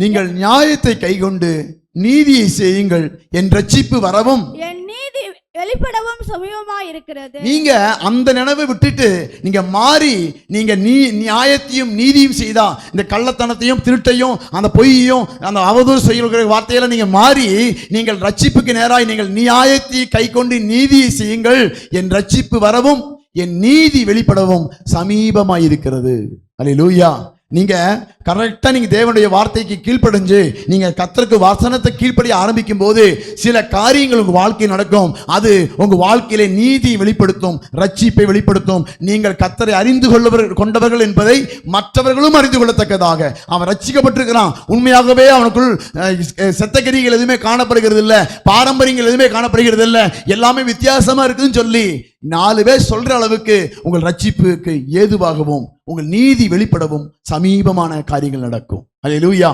நீங்கள் நியாயத்தை கைக்கொண்டு நீதியை செய்யுங்கள் என் ரட்சிப்பு வரவும். என் நீதி வெளிப்படவும் சமீபமாய் இருக்கிறது. நீங்க அந்த நினைவை விட்டுட்டு நீங்க மாறி நீங்க நீ நியாயத்தையும் நீதியும் செய்தா இந்த கள்ளத்தனத்தையும் திருட்டையும் அந்த பொய்யையும் அந்த அவதூறு செய்கிற வார்த்தையில நீங்க மாறி நீங்கள் ரட்சிப்புக்கு நேராய் நீங்கள் நியாயத்தை கை கொண்டு நீதியை செய்யுங்கள். என் ரட்சிப்பு வரவும் என் நீதி வெளிப்படவும் சமீபமாய் இருக்கிறது. அல்லேலூயா நீங்கள் கரெக்டாக நீங்கள் தேவனுடைய வார்த்தைக்கு கீழ்ப்படைஞ்சு நீங்கள் கத்தருக்கு வசனத்தை கீழ்ப்படிய ஆரம்பிக்கும் போது சில காரியங்கள் உங்கள் வாழ்க்கையில் நடக்கும். அது உங்கள் வாழ்க்கையிலே நீதி வெளிப்படுத்தும் ரட்சிப்பை வெளிப்படுத்தும். நீங்கள் கத்தரை அறிந்து கொள்ளவர் கொண்டவர்கள் என்பதை மற்றவர்களும் அறிந்து கொள்ளத்தக்கதாக. அவன் ரட்சிக்கப்பட்டிருக்கிறான். உண்மையாகவே அவனுக்குள் அஹ், எதுவுமே காணப்படுகிறது இல்லை பாரம்பரியங்கள் எதுவுமே காணப்படுகிறது இல்லை எல்லாமே வித்தியாசமாக இருக்குதுன்னு சொல்லி நாலு பேர் சொல்கிற அளவுக்கு உங்கள் ரட்சிப்புக்கு ஏதுவாகவும் உங்கள் நீதி வெளிப்படவும் சமீபமான காரியங்கள் நடக்கும். அது லூயா